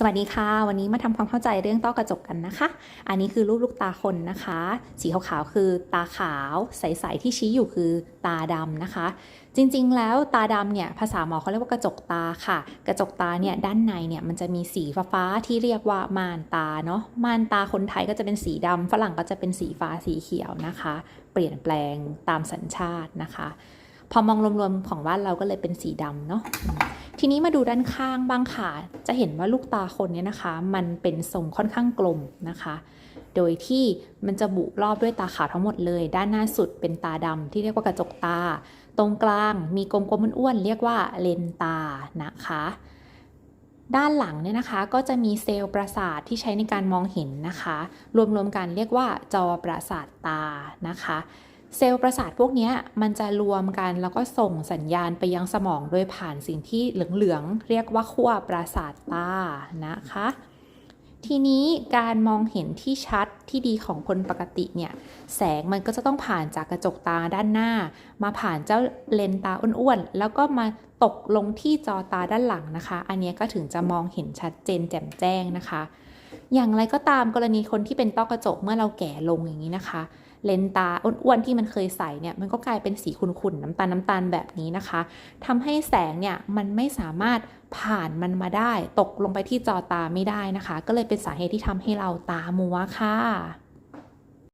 สวัสดีค่ะ วันนี้มาทำความเข้าใจเรื่องต้อกระจกกันนะคะ อันนี้คือรูปลูกตาคนนะคะ สีขาวๆคือตาขาวใสๆที่ชี้อยู่คือตาดำนะคะ จริงๆ แล้วตาดำเนี่ยภาษาหมอเขาเรียกว่ากระจกตาค่ะ กระจกตาเนี่ยด้านในเนี่ยมันจะมีสีฟ้าๆที่เรียกว่าม่านตาเนาะม่านตาคนไทยก็จะเป็นสีดำฝรั่งก็จะเป็นสีฟ้าสีเขียวนะคะ เปลี่ยนแปลงตามสัญชาตินะคะ พอมองรวมๆของบ้านเราก็เลยเป็นสีดำเนาะทีนี้มาดูด้านข้างบ้างค่ะ จะเห็นว่าลูกตาคนเนี่ยนะคะ มันเป็นทรงค่อนข้างกลมนะคะ โดยที่มันจะบุรอบด้วยตาขาวทั้งหมดเลย ด้านหน้าสุดเป็นตาดำที่เรียกว่ากระจกตา ตรงกลางมีกลมๆอ้วนๆเรียกว่าเลนตานะคะด้านหลังเนี่ยนะคะก็จะมีเซลล์ประสาทที่ใช้ในการมองเห็นนะคะ รวมๆกันเรียกว่าจอประสาทตานะคะ เซลล์ประสาทพวกนี้มันจะรวมกันแล้วก็ส่งสัญญาณไปยังสมองโดยผ่านสิ่งที่เหลืองๆ เรียกว่าขั้วประสาทตานะคะ ทีนี้การมองเห็นที่ชัดที่ดีของคนปกติเนี่ย แสงมันก็จะต้องผ่านจากกระจกตาด้านหน้า มาผ่านเจ้าเลนตาอ้วนๆ แล้วก็มาตกลงที่จอตาด้านหลังนะคะ อันนี้ก็ถึงจะมองเห็นชัดเจนแจ่มแจ้งนะคะ อย่างไรก็ตามกรณีคนที่เป็นต้อกระจกเมื่อเราแก่ลงอย่างนี้นะคะ เลนตาอ้วนๆที่มันเคยใส่เนี่ยมันก็กลายเป็นสีขุ่นๆน้ำตาลน้ำตาลแบบนี้นะคะทำให้แสงเนี่ยมันไม่สามารถผ่านมันมาได้ ตกลงไปที่จอตาไม่ได้นะคะ ก็เลยเป็นสาเหตุที่ทำให้เราตามัวค่ะ